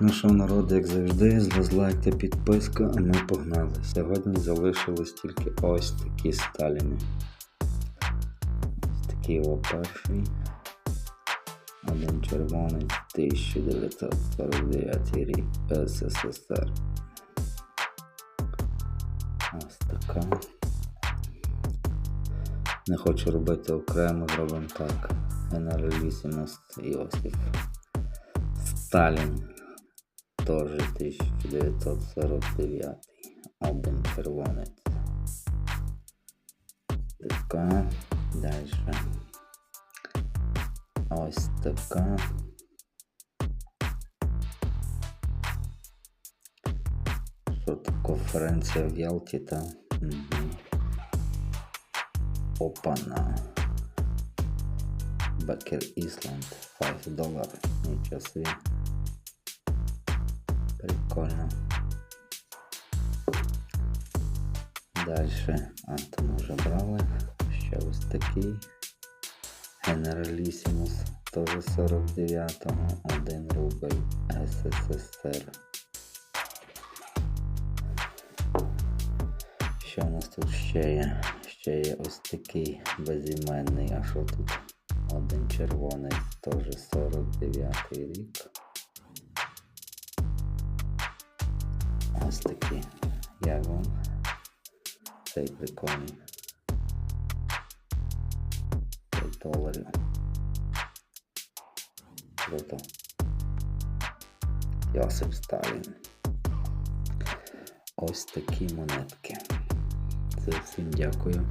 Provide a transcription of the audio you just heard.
Ну що, народ, як завжди, з лайк підписка, а ми погнали. Сьогодні залишились тільки ось такі сталіни. Ось такий о перший. Один червоний 1949 рік СССР. Ось така. Не хочу робити окремо, зробимо так. Генералісімус Іосиф. Сталін. Теж 1949. Один червонець. Така. Далі. Ось така. Що це конференція в Ялті та. Угу. Опана. Бекер Ісланд. 5 доларів. Нічого собі. Прикольно. Дальше. А, то ми вже брали. Ще ось такий. Генералісімус. Теж 49-го. 1 рубль СССР. Що у нас тут ще є? Ще є ось такий безіменний. А що тут? Один червоний, теж 49 рік. Ось такі. Як вам? Цей прикольний. 5 доларів. Круто. Йосип Сталін. Ось такі монетки. Це всім дякую.